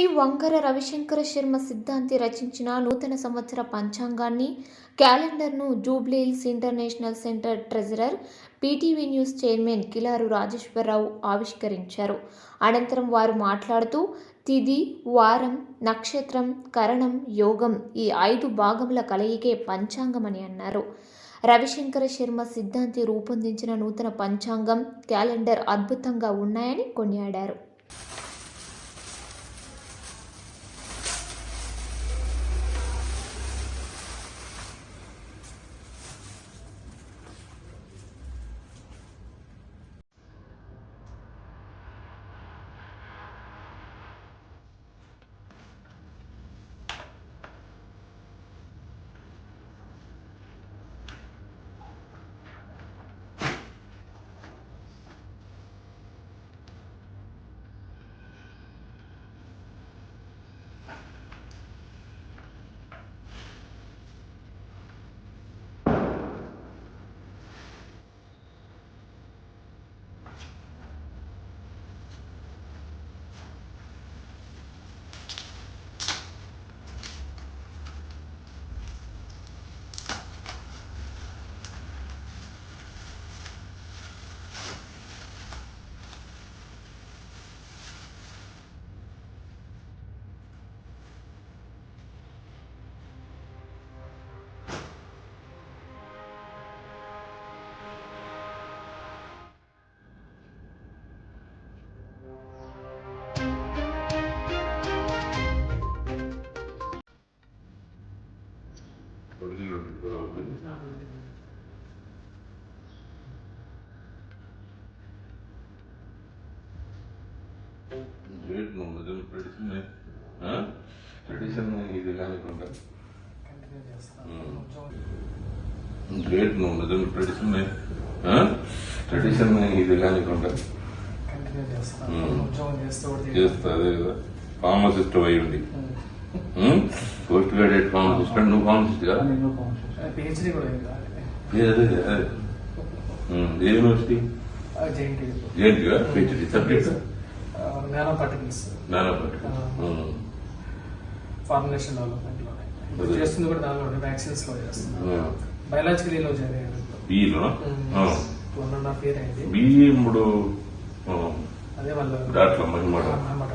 శ్రీ వంకర రవిశంకర శర్మ సిద్ధాంతి రచించిన నూతన సంవత్సర పంచాంగాన్ని క్యాలెండర్ను Jubilee Hills international centre treasurer PTV news chairman Kilaru Rajeswara Rao ఆవిష్కరించారు. అనంతరం వారు మాట్లాడుతూ తిది వారం నక్షత్రం కరణం యోగం ఈ ఐదు భాగముల కలయికే పంచాంగమని అన్నారు. రవిశంకర శర్మ సిద్ధాంతి రూపొందించిన నూతన పంచాంగం క్యాలెండర్ అద్భుతంగా ఉన్నాయని కొనియాడారు. గ్రేట్ నువ్వు నిజం ట్రెడిషన్ ట్రెడిషన్ ఇది కానికుండా కంటిన్యూ చేస్తాను మ్మ్. కొంచెం గ్రేట్ నువ్వు నిజం ట్రెడిషన్ ట్రెడిషన్ ఇది కానికుండా కంటిన్యూ చేస్తాను మ్మ్. ఉద్యోగం చేస్తూ కూడా చేస్తా అదే కదా ఫార్మసిస్ట్ అయి ఉండి మ్మ్. పోస్ట్ గ్రాడ్యుయేట్ ఫార్మసిస్ట్ నువ్వు ఫార్మసిస్ట్ కదా నేను పిహెచ్డి కూడా ఏ, యూనివర్సిటీ జేఎన్టీ ఏంటిగా పిహెచ్డి సబ్జెక్ట్ నానో పార్టికల్స్ నానోపట్ ఫార్ములేషన్ డెవలప్మెంట్లో అదే. చేస్తుంది కూడా దానిలో వ్యాక్సిన్స్లో చేస్తున్నాను బయాలజికల్లో జాయిన్ అయ్యాను బిఈలో వన్ అండ్ హాఫ్ ఇయర్ అయింది. బిఈ ఇప్పుడు అదే వాళ్ళు డాక్టర్ మహిమడ అన్నమాట